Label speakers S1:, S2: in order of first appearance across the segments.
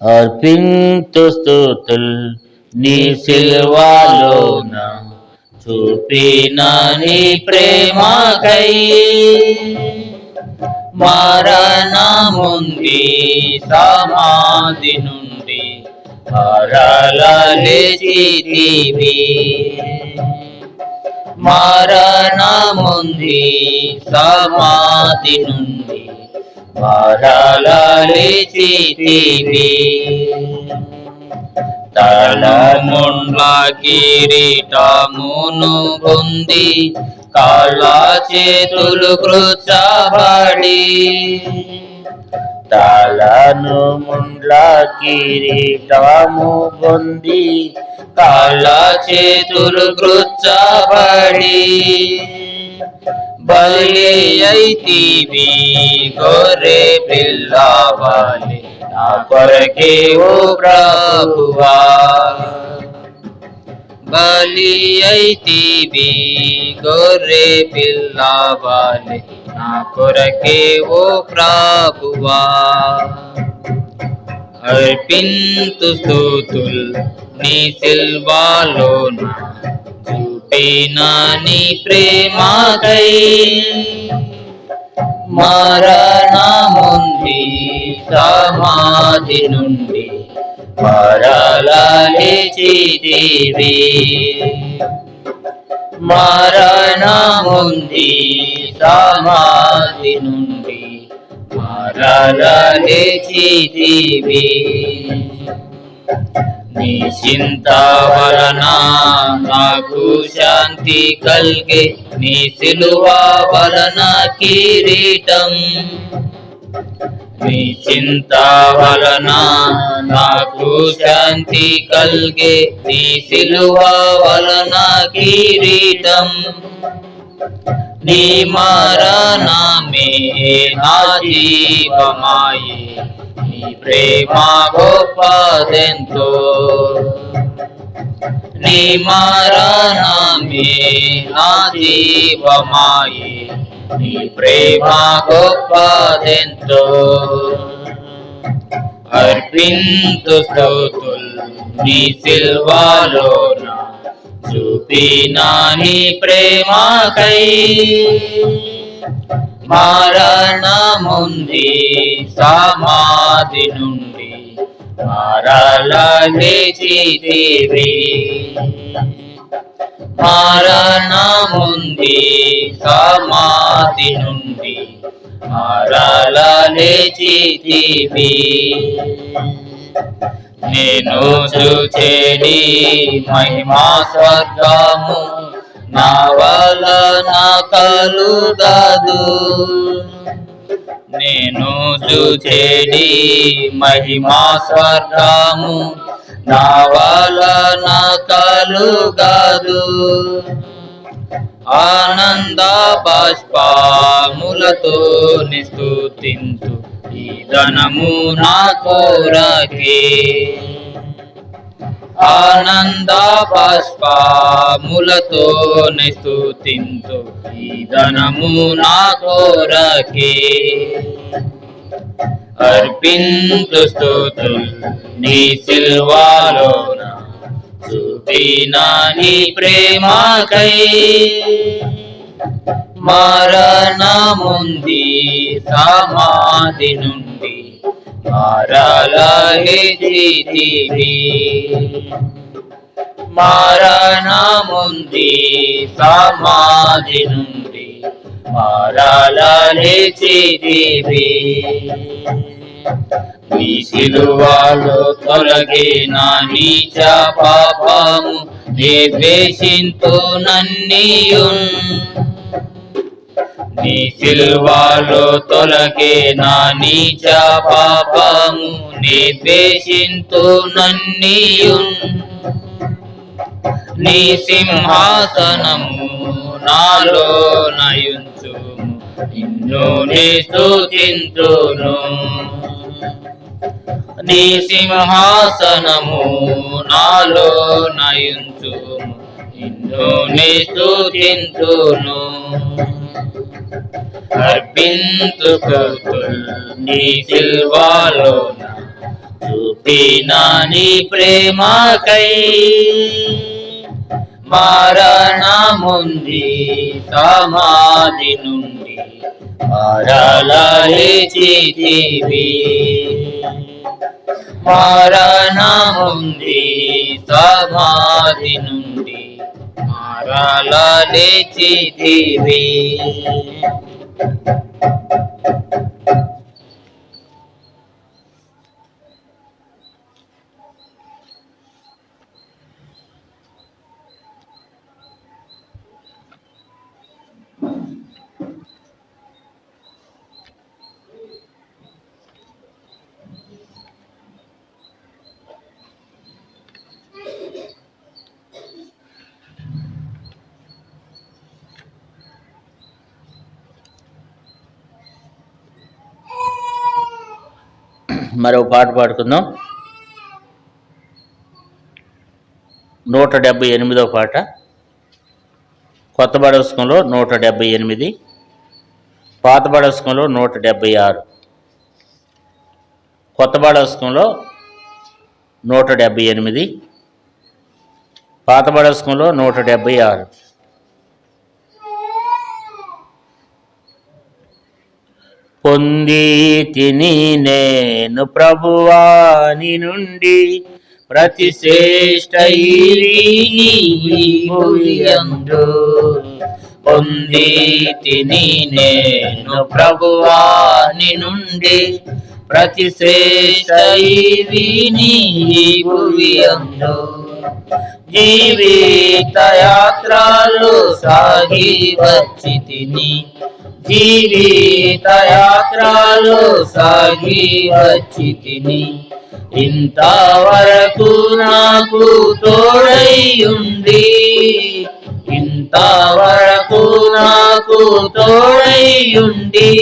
S1: అర్పింతు స్థుతుల్ నీ సిల్వాలోన చూపిన నీ ప్రేమకై. మరణముంది సమాధి నుండి మరల మరణముంది సమాధి నుండి మరల లేచితివి తలముండ్ల కిరీటమును పొంది కాళ్ళ చేతులు కృచబడి తలను ముండ్ల కిరీటము పొంది కాళ్ళ చేతులు కృచబడి బలి అయితివి గొర్రె పిల్లవాలి నా కొరకే ఓ ప్రభువా బలి అయితివి గొర్రె పిల్లవాలి నా కొరకే ఓ ప్రభువా అర్పింతు స్థుతుల్ నీ సిల్వాలోన చూపిన నీ ప్రేమకై. మరణముంది సమాధి నుండి. మరల లేచితివి మరణముంది సమాధి నుండి. మరల లేచితివి నీ చింత వలన నాకు శాంతి కల్గే నీ సిలువా వలన కిరీటం. నీ చింత వలన నాకు శాంతి కల్గే నీ సిలువా వలన కిరీటం. నీ మరణమే నా జీవమాయే. నీ ప్రేమ గొప్పదెంతో నీ మరణమే నా జీవమాయే. నీ ప్రేమ గొప్పదెంతో అర్పింతు స్తోతుల్ నీ సిల్వాలోన చూపినా నీ ప్రేమకై. మరణముంది సమాధి నుండి మరల లేచితివి మరణముంది సమాధి నుండి మరల లేచితివి నేను చూచేది మహిమా స్వర్గము. నా వలన కలుగదు నేను చూచేడి మహిమా స్వర్గము. నా వలన కలుగదు ఆనంద బాష్పాములతో నిస్తుతింతు. ఈ ధనము నా కోరకే. ఆనంద పుష్పములతో నిస్తుతింతు ఈ ధనము నా కోరకే. అర్పింతు స్తుతుల్ నీ సిల్వాలోన. చూపిన నీ ప్రేమకై. మరణముంది సమాధి నుండి మరల లేచితివి మరణముంది సమాధి నుండి మరల లేచితివి నీ సిలువలో తొలగిన నీచ పాపము నిర్వేశింతు నన్నియున్. నీ సిల్వాలో నా నీచ పాపము నీ ద్వేషింతు నన్నియున్. నీ సింహాసనము నాలో నయుంచు నిన్ను నీ స్థుతింతును నీ సింహాసనము నాలో నయుంచు నిన్ను నీ స్థుతింతును స్తుతింతును అర్పింతు స్తుతుల్ నీ సిల్వాలోన చూపిన నీ ప్రేమకై. మరణముంది సమాధి నుండి మరలచితివి మరణముంది సమాధి నుండి మరలచితివి మరో పాట పాడుకుందాం. నూట డెబ్బై ఎనిమిదో పాట. కొత్త బడస్కంలో నూట డెబ్బై ఎనిమిది. పాత బడస్కంలో నూట డెబ్బై ఆరు. కొత్త బడస్కంలో నూట డెబ్బై ఎనిమిది. పాత బడస్కంలో నూట డెబ్బై ఆరు. పొంది తిని నేను ప్రభువాని నుండి? ప్రతి శ్రేష్ట పొంది తిని నేను ప్రభువాని నుండి? ప్రతి శ్రేష్ట జీవితయాత్రలు జీవిత సాగి వచ్చి తిని జీవిత సాగి వచ్చి తిని ఇంతవరకు నాకు తోడైయుండి ఇంతవరకు నాకు తోడైయుండి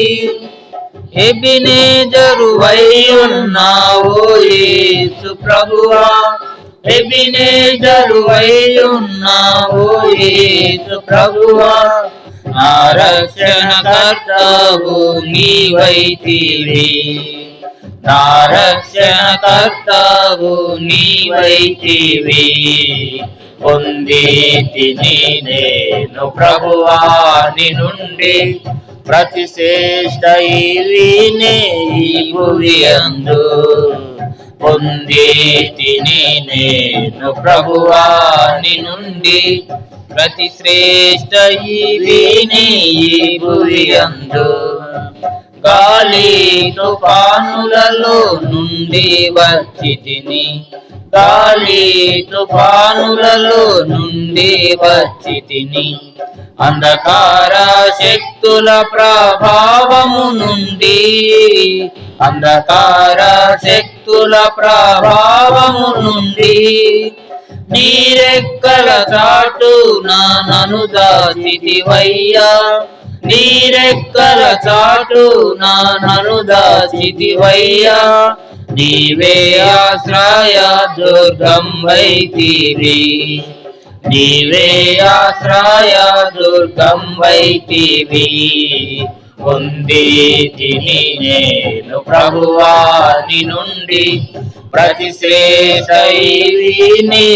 S1: ఎబినే జరువై ఉన్నావు యేసు ప్రభువా ఎబినే జరువై యేసు ప్రభువా. నా రక్షణ కర్తవు నీవైతివి నా రక్షణ కర్తవు నీవైతివి పొంది నేను ప్రభువాని నుండి ప్రతి శ్రేష్ట ఇవినే ఈ భువి అందు. పొంది నేను ప్రభువాని నుండి ప్రతి శ్రేష్ట ఇవినే అందు. గాలి తుఫానులలో నుండి వచ్చి తిని గాలి తుఫానులలో నుండి వచ్చి తిని అంధకార శక్తుల ప్రభావము నుండి అంధకార శక్తుల ప్రభావము నుండి నీరెక్కల చాటు నన్ను దాచితివయ్యా. నీరెక్కల చాటు నన్ను దాచితివయ్యా. నీవే ఆశ్రయ దుర్గం వైతిరి. నీవే ఆశ్రయ దుర్గం వైతివి. ఉంది తిని నేను ప్రభువాని నుండి ప్రతి శ్రేషైవిని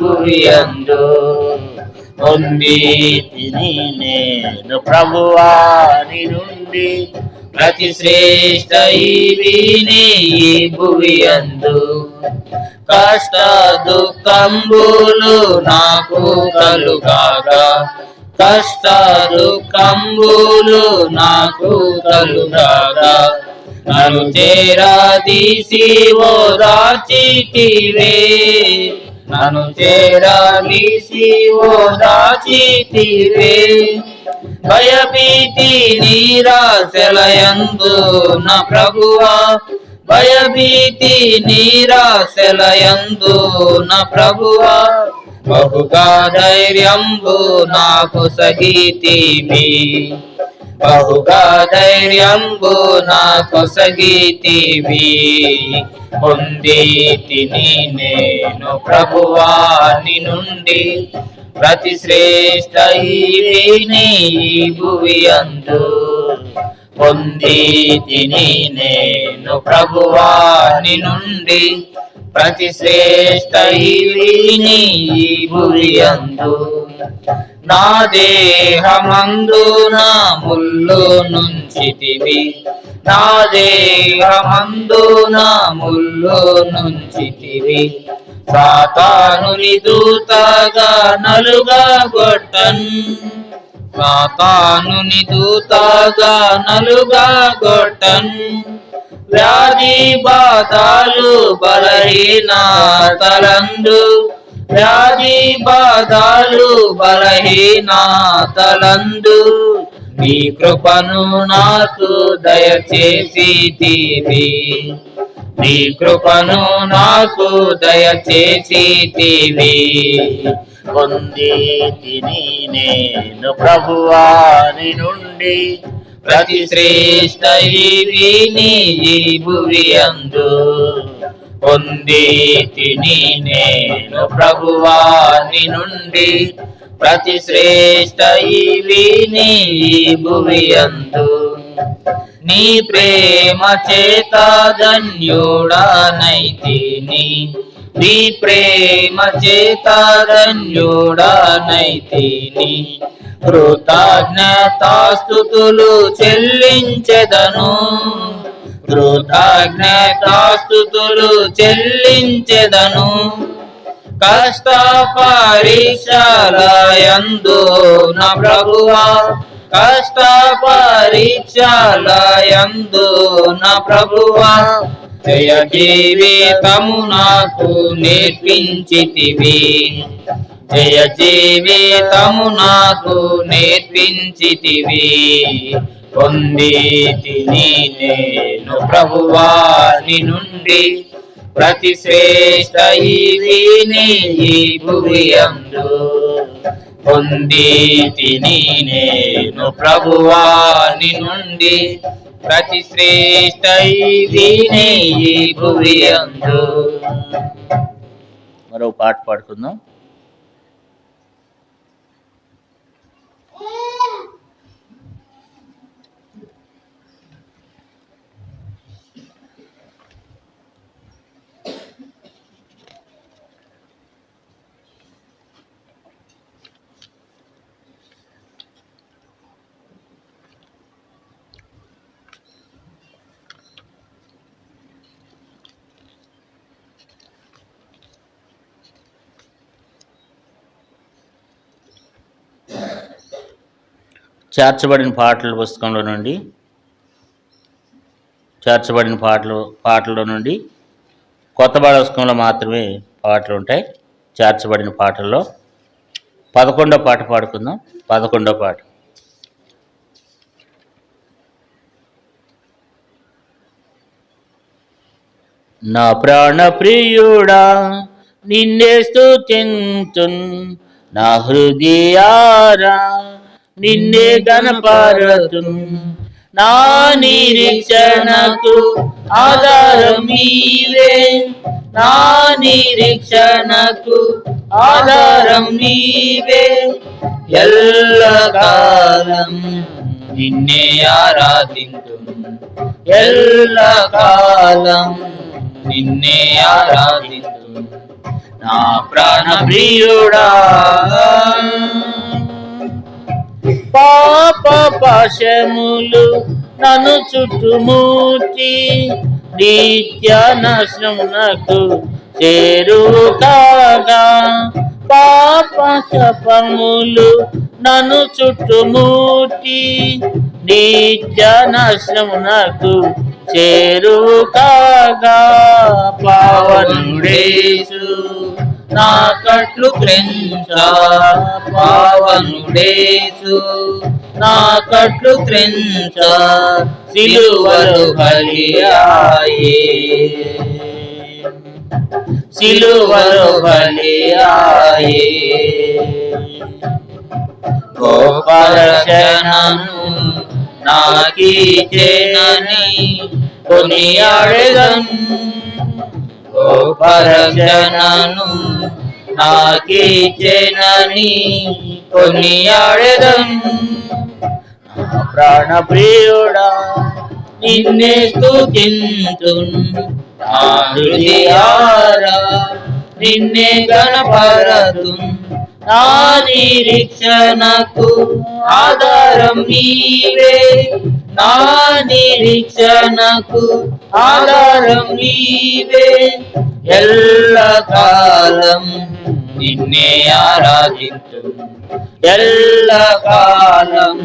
S1: భువియందు ఉంది తిని నేను ప్రభువాని నుండి ప్రతి శ్రేష్ట విని భువియందు. కష్ట దుఃఖంబులు నాకు కలుగాగా కష్ట దుఃఖంబులు నాకు కలుగాగా నన్ను చేరాదీసి ఓదాచితివే నను నన్ను చేరాదీసి ఓదాచితివే భయభీతి నీరాశలయందు నా ప్రభువా. భయభీతి నీరాశలయందు నా ప్రభువా. బహుగా ధైర్యంబు నాకు సగీతివి బహుగా ధైర్యంబు నాకు సగీతివి పొంది తిని నేను ప్రభువాని నుండి ప్రతి శ్రేష్ట ఈవిని భువి అందు. పొంది తిని నేను ప్రభువాని నుండి ప్రతి శ్రేష్ట ఇవిని భువి అందు. నా దేహమందు నా ముల్లు నుంచితివి. నా దేహమందు నా ముల్లు నుంచితివి. సాతానుని దూతగా నలుగా గొట్టన్. సాతానుని దూతగా నలుగా గొట్టన్. వ్యాధి బాధాలు బలహీన తలందు వ్యాధి బాధాలు బలహీన తలందు. నీ కృపను నాకు దయచేసి తీరి. నీ కృపను నాకు దయచేసి తీరి. పొంది తిని నేను ప్రభువాని నుండి. ప్రతి శ్రేష్ట ఇవిని ఈ భువి అందు. పొంది తిని నేను ప్రభువాని నుండి ప్రతి శ్రేష్ట ఇవిని నీ ప్రేమ చేత ధన్యుడానైతిని నీ ప్రేమ చేత ధన్యుడానైతిని కృతజ్ఞతాస్తుతులు చెల్లించెదను. కృతజ్ఞతాస్తుతులు చెల్లించెదను. కష్ట పరీక్షలయందు నా ప్రభువా కష్ట పరీక్షలయందు నా ప్రభువా. జయ జీవితము నాకు నేర్పించితివి. జయ జీవితము నాకు నేర్పించితివి. పొంది తిని నేను ప్రభువాని నుండి ప్రతి శ్రేష్ట ఈ భువి అందు. పొంది నేను ప్రభువాని నుండి ప్రతి శ్రేష్ట ఈ భువి అందు. మరో పాట పాడుకుందాం. చేర్చబడిన పాటల పుస్తకంలో నుండి చేర్చబడిన పాటలు పాటల్లో నుండి కొత్త పుస్తకంలో మాత్రమే పాటలు ఉంటాయి. చేర్చబడిన పాటల్లో పదకొండో పాట పాడుకుందాం. పదకొండో పాట. నా ప్రాణ ప్రియుడా నిన్నే స్థుతించున్ నా హృదయారా నిన్నే గణపారతున్ నా నిరీక్షణకు ఆధారం నీవే నా నిరీక్షణకు ఆధారం నీవే ఎల్లకాలం నిన్నే ఆరాధింతు ఎల్లకాలం నిన్నే ఆరాధింతు నా ప్రాణ ప్రియుడా పాప పాశములు నన్ను చుట్టుముట్టి నిత్య నాశనమునకు చేరు కాగా పాప శపములు నన్ను చుట్టుముట్టి నిత్య నాశనమునకు చేరు కాగా పావనుడేసు. నా కట్లు క్రెంచ పావనుడేసు. నా కట్లు క్రెంచ సిలువలు బలియాయే సిలువలు బలియాయే గొప్ప నాకీ నాకీచేనని కొనియాడగను గొప్ప రక్షణను నాకీచేనని కొనియాడెదన్
S2: ప్రాణ ప్రియుడా
S1: నిన్నే స్థుతింతు నా హృదయారా నిన్నే గణపరదు నా నిరీక్షణకు ఆధారం నీవే. నా నిరీక్షణకు ఆధారం నీవే. ఎల్ల కాలం నిన్నే ఆరాధించు. ఎల్ల కాలం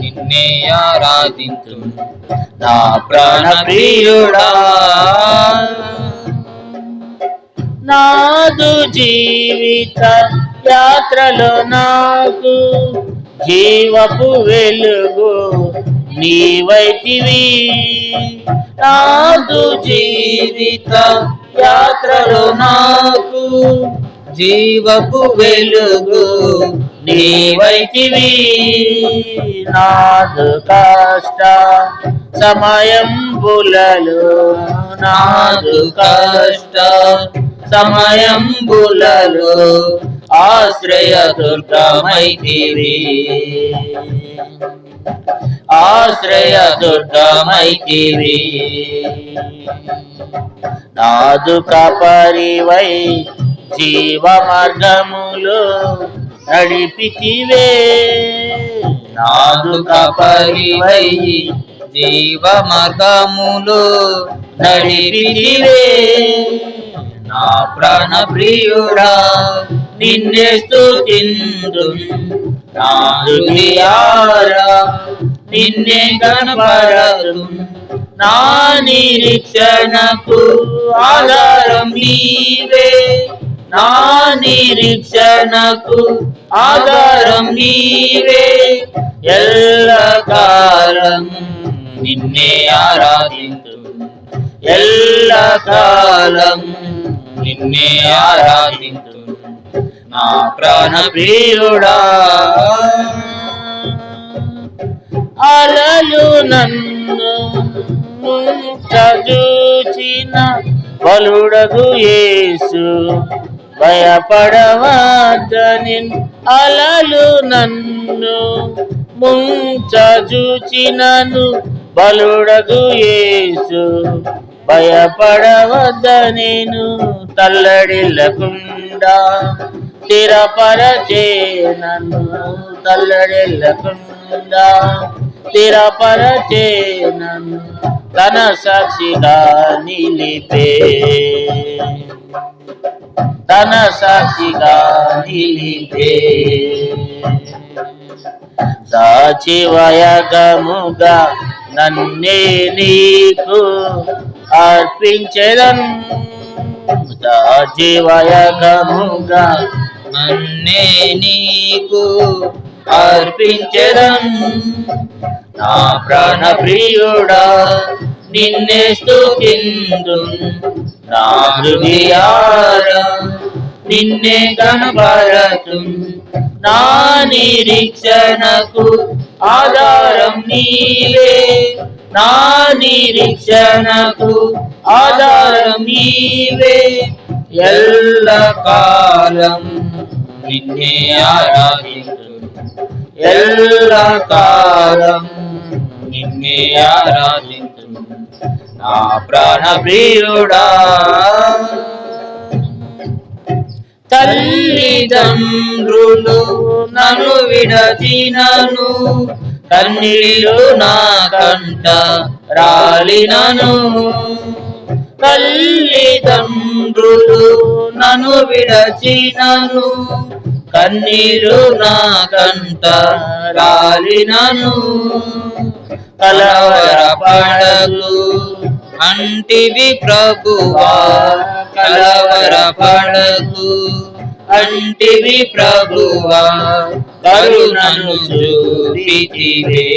S1: నిన్నే ఆరాధించు. నా ప్రాణ ప్రియుడా
S2: నాదు జీవిత యాత్రలో నాకు జీవపు వెలుగు నీవైతివి. నాదు జీవిత యాత్రలో నాకు
S1: జీవపు వెలుగు
S2: నీవైతివి. నాదు కష్ట సమయం బులలు నాదు కష్ట సమయం బులలో ఆశ్రయ దుర్గమైతివి ఆశ్రయ దుర్గమైతివి నాదు కపరివై జీవ మార్గములు నడిపితివే నాదు కపరివై
S1: జీవ మార్గములు
S2: నడిపితివే
S1: నా ప్రాణ ప్రియుడా
S2: నిన్నే స్తుతిందు. నా హృదయారా నిన్నే కనపడదు నా నిరీక్షణకు ఆధారం నీవే. నా నిరీక్షణకు ఆధారం నీవే. ఎల్ల కాలం నిన్నే ఆరాధించు ఎల్ల కాలం నిన్నే ఆరాధించు నా ప్రాణ ప్రియుడా అలలు నన్ను చదుచిన బలుడగు యేసు. భయపడవద్దని అలలు నన్ను ముంచజూచినను బలుడగు యేసు. భయపడవద్ద నేను తల్లడిల్లకుండా. స్థిరపరచే నన్ను తల్లడిల్లకుండా. స్థిరపరచే నన్ను తన సాక్షిగా నిలిపే. తన సాక్షిగా నిలిపే. సాచివయగముగా నన్నే నీకు అర్పించదన్ సాచివయగముగా
S1: నన్నే నీకు అర్పించడం.
S2: నా ప్రాణ ప్రియుడా నిన్నే స్థుతిందు నా హృదయారా నిన్నే కనపడతు నా నిరీక్షణకు ఆధారం నీవే. నా నిరీక్షణకు ఆధారం నీవే. ఎల్ల కాలం నిన్నే ఆరాధించు. ఎల్ల కాలం నిన్నే ఆరాధించు నా ప్రాణ ప్రియుడా తల్లిదండ్రులు నన్ను విడచినను కన్నీళ్ళు నా కంట రాలినను. తల్లిదండ్రులు నన్ను విడచినను కన్నీరు నా కంట రాలినను కలవరపడదు.
S1: అంటివి ప్రభువా కలవరపడకు అంటివి ప్రభువా కరుణను చూపితివే.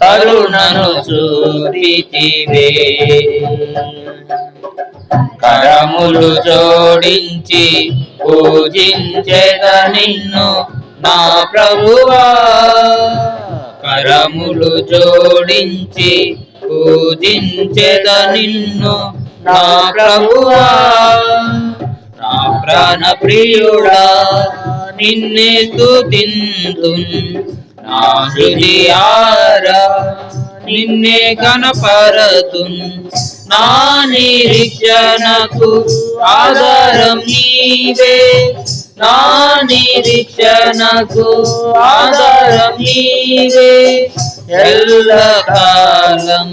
S2: కరుణను చూపితివే
S1: కరములు జోడించి పూజించేద నిన్ను నా ప్రభువా. కరములు జోడించి పూజించేద నిన్ను నా ప్రభువా. నా ప్రాణ ప్రియుడా నిన్నే స్తుతింతున్ నా హృదయారా నిన్నే కనపరతున్. నా నిరీక్షణకు ఆధారం నీవే. నా నిరీక్షణకు ఆధారం నీవే. ఎల్లకాలం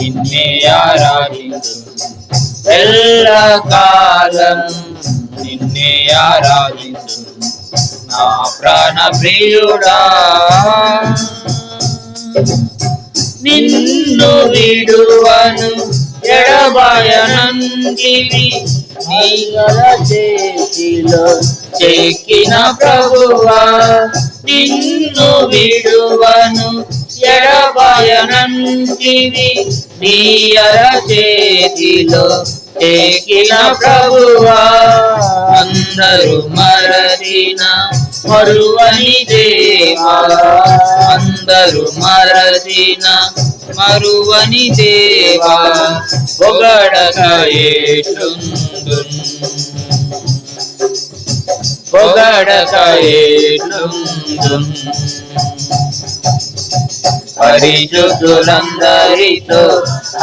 S1: నిన్నే ఆరాధించు ఎల్లకాలం నిన్నే ఆరాధించు నా ప్రాణ ప్రియుడా. నిన్ను విడువను ఎడబాయనందివి నీ చేతిలో చెక్కిన ప్రభువా. నిన్ను విడువను ఎడబాయనందివి నీ చేతిలో చెక్కిన ప్రభువా. అందరూ మరచిన మరువని దేవా. అందరూ మరచిన మరువని దేవా. పొగడక ఏటుందున్ పొగడక ఏటుందున్ పరిశుద్ధులందరితో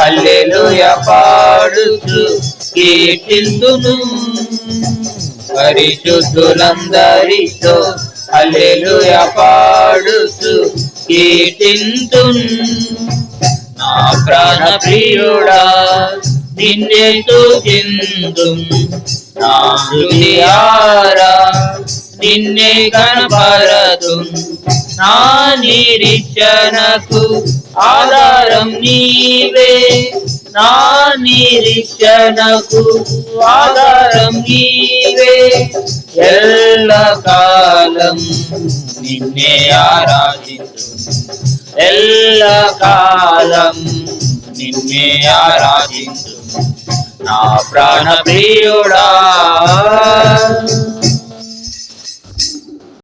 S1: హల్లెలూయ పాడుచు కీర్తిందును. పరిశుద్ధులందరితో అల్లెలుయ పాడుతూ కీర్తింతున్. నా ప్రాణ ప్రియుడా నిన్నే స్తుతింతున్ నా హృదయారా నిన్నే కనపరదు నా నిరీక్షణకు ఆధారం నీవే. నా నిరీక్షణకు ఆధారం నీవే. ఎల్ల కాలం నిన్నే ఆరాధించు ఎల్ల కాలం నిన్నే ఆరాధించు నా ప్రాణ ప్రియుడా